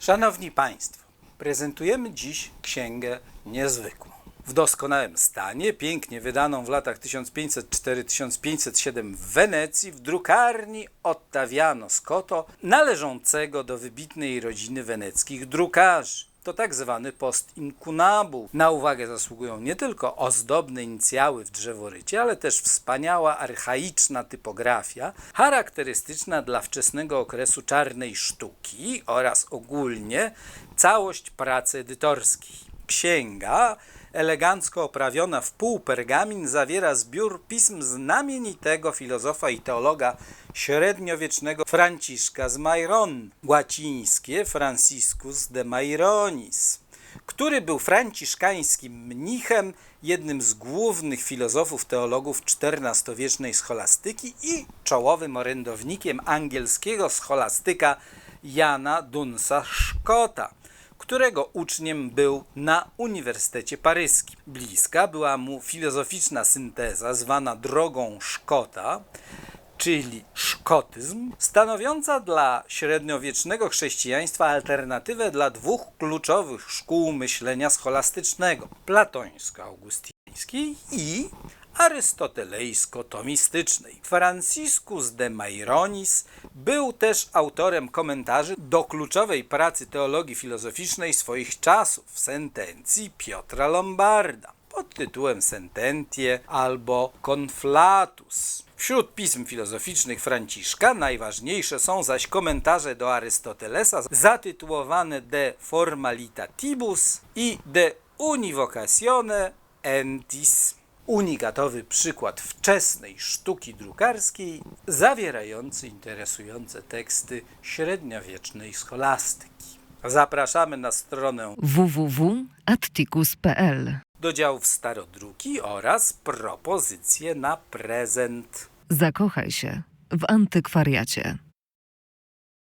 Szanowni Państwo, prezentujemy dziś księgę niezwykłą. W doskonałym stanie, pięknie wydaną w latach 1504-1507 w Wenecji w drukarni Ottaviano Scotto, należącego do wybitnej rodziny weneckich drukarzy. To tak zwany post incunabu. Na uwagę zasługują nie tylko ozdobne inicjały w drzeworycie, ale też wspaniała archaiczna typografia, charakterystyczna dla wczesnego okresu czarnej sztuki oraz ogólnie całość pracy edytorskiej. Księga, elegancko oprawiona w półpergamin, zawiera zbiór pism znamienitego filozofa i teologa średniowiecznego Franciszka z Mairon, łacińskie Franciscus de Maironis, który był franciszkańskim mnichem, jednym z głównych filozofów teologów XIV-wiecznej scholastyki i czołowym orędownikiem angielskiego scholastyka Jana Dunsa Szkota którego uczniem był na Uniwersytecie Paryskim. Bliska była mu filozoficzna synteza zwana drogą Szkota, czyli szkotyzm, stanowiąca dla średniowiecznego chrześcijaństwa alternatywę dla dwóch kluczowych szkół myślenia scholastycznego platońsko-augustiańskiej i arystotelejsko-tomistycznej. Franciscus de Maironis był też autorem komentarzy do kluczowej pracy teologii filozoficznej swoich czasów, sentencji Piotra Lombarda pod tytułem Sententie albo Conflatus. Wśród pism filozoficznych Franciszka najważniejsze są zaś komentarze do Arystotelesa zatytułowane De Formalitatibus i De Univocatione Entis unikatowy przykład wczesnej sztuki drukarskiej zawierający interesujące teksty średniowiecznej scholastyki. Zapraszamy na stronę www.atticus.pl do działów starodruki oraz propozycje na prezent. Zakochaj się w antykwariacie.